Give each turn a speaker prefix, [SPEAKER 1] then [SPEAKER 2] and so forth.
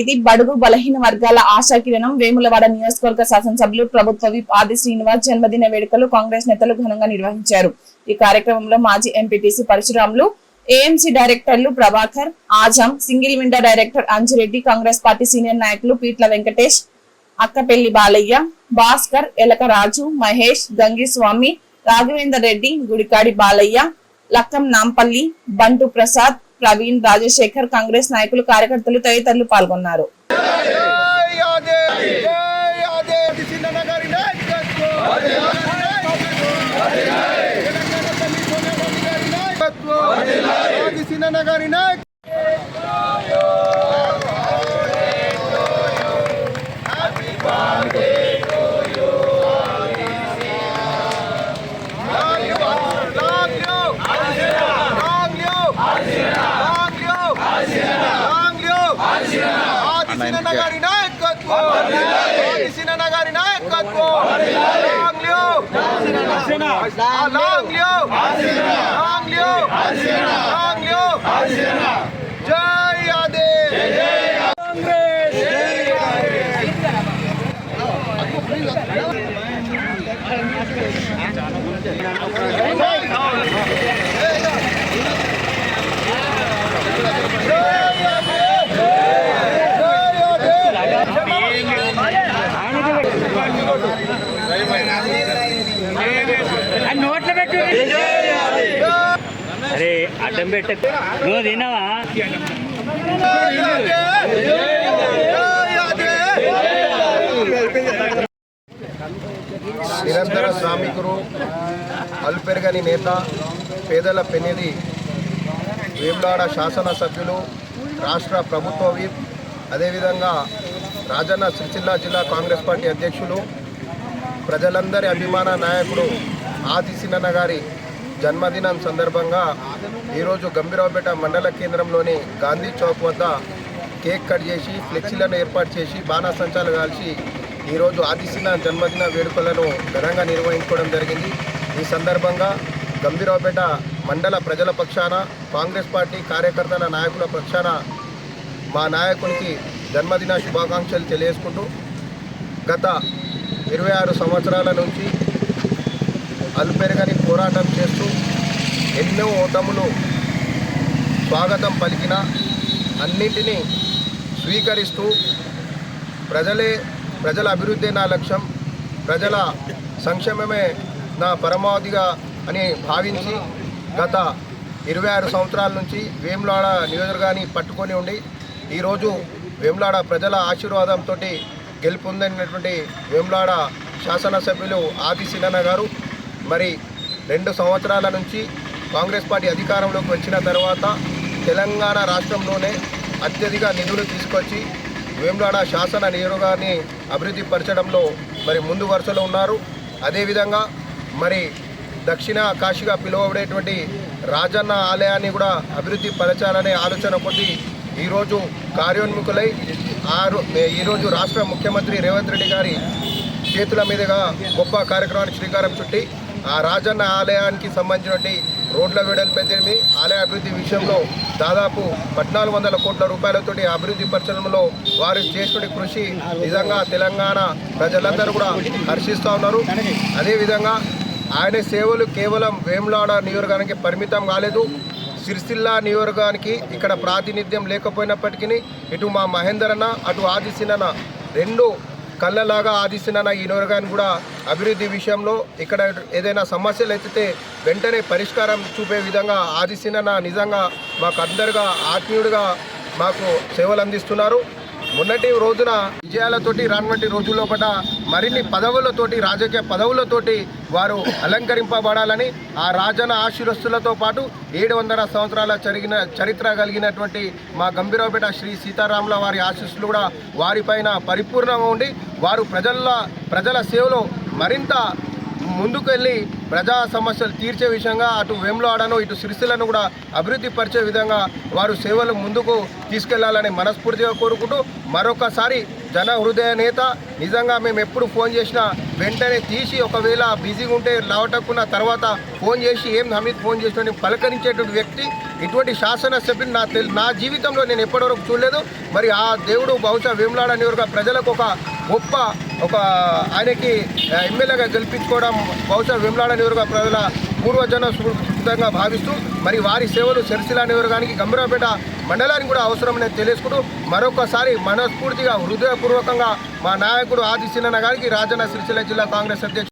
[SPEAKER 1] ఇది బడుగు బలహీన వర్గాల ఆశా కిరణం వేములవాడ నియోజకవర్గ శాసనసభ్యులు ప్రభుత్వ విప్ ఆది శ్రీనివాస్ జన్మదిన వేడుకలు కాంగ్రెస్ నేతలు ఘనంగా నిర్వహించారు. ఈ కార్యక్రమంలో మాజీ ఎంపీటీసీ పరశురాములు ఏఎంసీ డైరెక్టర్లు Prabhakar Azam single window director Anjireddy Congress party senior నాయకులు పీట్ల వెంకటేష్ అక్కపెల్లి బాలయ్య భాస్కర్ ఎలక రాజు మహేష్ గంగిస్వామి రాఘవేందర్ రెడ్డి గుడికాడి బాలయ్య లక్కం నాంపల్లి బంటు ప్రసాద్ ప్రవీణ్ రాజశేఖర్ కాంగ్రెస్ నాయకులు కార్యకర్తలు తదితరులు పాల్గొన్నారు.
[SPEAKER 2] గారి నాయకత్వం సినన్న గారి నాయకత్వం. Long live long live long live long live
[SPEAKER 3] అడ్డం పెట్ట నువ్వు తినవా
[SPEAKER 2] నిరంతర శ్రామికులు అల్పెరగని నేత పేదల పెనిది వేములాడ శాసనసభ్యులు రాష్ట్ర ప్రభుత్వ విప్ అదేవిధంగా రాజన్న సిరిసిల్ల జిల్లా కాంగ్రెస్ పార్టీ అధ్యక్షులు ప్రజలందరి అభిమాన నాయకుడు ఆది గారి జన్మదినం సందర్భంగా ఈరోజు గంభీరావుపేట మండల కేంద్రంలోని గాంధీ చౌక్ వద్ద కేక్ కట్ చేసి ఫ్లెక్సీలను ఏర్పాటు చేసి బాణాసంచాలు కాల్చి ఈరోజు ఆదిశిన జన్మదిన వేడుకలను ఘనంగా నిర్వహించుకోవడం జరిగింది. ఈ సందర్భంగా గంభీరావుపేట మండల ప్రజల పక్షాన కాంగ్రెస్ పార్టీ కార్యకర్తల నాయకుల పక్షాన మా నాయకునికి జన్మదిన శుభాకాంక్షలు తెలియజేసుకుంటూ గత ఇరవై ఆరు సంవత్సరాల నుంచి అల్పెరగని పోరాటం చేస్తూ ఎన్నో ఓటములు స్వాగతం పలికిన అన్నింటినీ స్వీకరిస్తూ ప్రజలే ప్రజల అభివృద్ధి నా లక్ష్యం ప్రజల సంక్షేమమే నా పరమావధిగా అని భావించి గత ఇరవై ఆరు సంవత్సరాల నుంచి వేములాడ నియోజకవర్గాన్ని పట్టుకొని ఉండి ఈరోజు వేములాడ ప్రజల ఆశీర్వాదంతో గెలుపొందినటువంటి వేములాడ శాసనసభ్యులు ఆది సినన్న గారు మరి రెండు సంవత్సరాల నుంచి కాంగ్రెస్ పార్టీ అధికారంలోకి వచ్చిన తర్వాత తెలంగాణ రాష్ట్రంలోనే అత్యధిక నిధులు తీసుకొచ్చి వేములాడ శాసన నియోగాన్ని అభివృద్ధి పరచడంలో మరి ముందు వరుసలో ఉన్నారు. అదేవిధంగా మరి దక్షిణ కాశీగా పిలువబడేటువంటి రాజన్న ఆలయాన్ని కూడా అభివృద్ధి పరచాలనే ఆలోచన కొద్ది ఈరోజు కార్యోన్ముఖులై ఆరు ఈరోజు రాష్ట్ర ముఖ్యమంత్రి రేవంత్ రెడ్డి గారి చేతుల మీదుగా గొప్ప కార్యక్రమానికి శ్రీకారం చుట్టి ఆ రాజన్న ఆలయానికి సంబంధించినటువంటి రోడ్ల వెడల్పెద్దమి ఆలయ అభివృద్ధి విషయంలో దాదాపు పద్నాలుగు వందల కోట్ల రూపాయలతోటి అభివృద్ధి పరచడంలో వారు చేసిన కృషి నిజంగా తెలంగాణ ప్రజలందరూ కూడా హర్షిస్తూ ఉన్నారు. అదేవిధంగా ఆయన సేవలు కేవలం వేములాడ నియోజకవర్గానికి పరిమితం కాలేదు. సిరిసిల్ల నియోజకవర్గానికి ఇక్కడ ప్రాతినిధ్యం లేకపోయినప్పటికీ ఇటు మా మహేందర్ అన్న అటు ఆదిశీనన్న రెండు కళ్ళలాగా ఆదిస్తున్న ఈ నియోజకవర్గాన్ని కూడా అభివృద్ధి విషయంలో ఇక్కడ ఏదైనా సమస్యలు ఎత్తితే వెంటనే పరిష్కారం చూపే విధంగా ఆదిస్తున్న నిజంగా మాకు అందరుగా ఆత్మీయుడిగా మాకు సేవలు అందిస్తున్నారు. మొన్నటి రోజున విజయాలతోటి రానువంటి రోజుల్లో పట మరిన్ని పదవులతోటి రాజకీయ పదవులతోటి వారు అలంకరింపబడాలని ఆ రాజన ఆశీర్వస్తులతో పాటు ఏడు వందల సంవత్సరాల జరిగిన చరిత్ర కలిగినటువంటి మా గంభీరావుపేట శ్రీ సీతారాముల వారి ఆశీస్సులు కూడా వారిపైన పరిపూర్ణంగా ఉండి వారు ప్రజల ప్రజల సేవలో మరింత ముందుకెళ్ళి ప్రజా సమస్యలు తీర్చే విషయంగా అటు వేములవాడను ఇటు సిరిసిలను కూడా అభివృద్ధి పరిచే విధంగా వారు సేవలు ముందుకు తీసుకెళ్ళాలని మనస్ఫూర్తిగా కోరుకుంటూ మరొకసారి జన హృదయ నేత నిజంగా మేము ఎప్పుడు ఫోన్ చేసినా వెంటనే తీసి ఒకవేళ బిజీగా ఉంటే రావటకున్న తర్వాత ఫోన్ చేసి ఏం హమీద్ ఫోన్ చేసిన పలకరించేటువంటి వ్యక్తి ఇటువంటి శాసనసభ్యులు నా తెల్ నా జీవితంలో నేను ఎప్పటివరకు చూడలేదు. మరి ఆ దేవుడు బహుశా వేములాడ నియోజక ప్రజలకు ఒక గొప్ప ఒక ఆయనకి ఎమ్మెల్యేగా గెలిపించుకోవడం బహుశా వేములాడ నియోజక ప్రజల పూర్వజన సుకృతంగా భావిస్తూ మరి వారి సేవలు సిరిసిల్ల నియోజకానికి గంభీరపేట మండలానికి కూడా అవసరమని తెలుసుకుంటూ మరొకసారి మనస్ఫూర్తిగా హృదయపూర్వకంగా మా నాయకుడు ఆది గారికి రాజన్న సిరిసిల్ల జిల్లా కాంగ్రెస్ అధ్యక్షుడు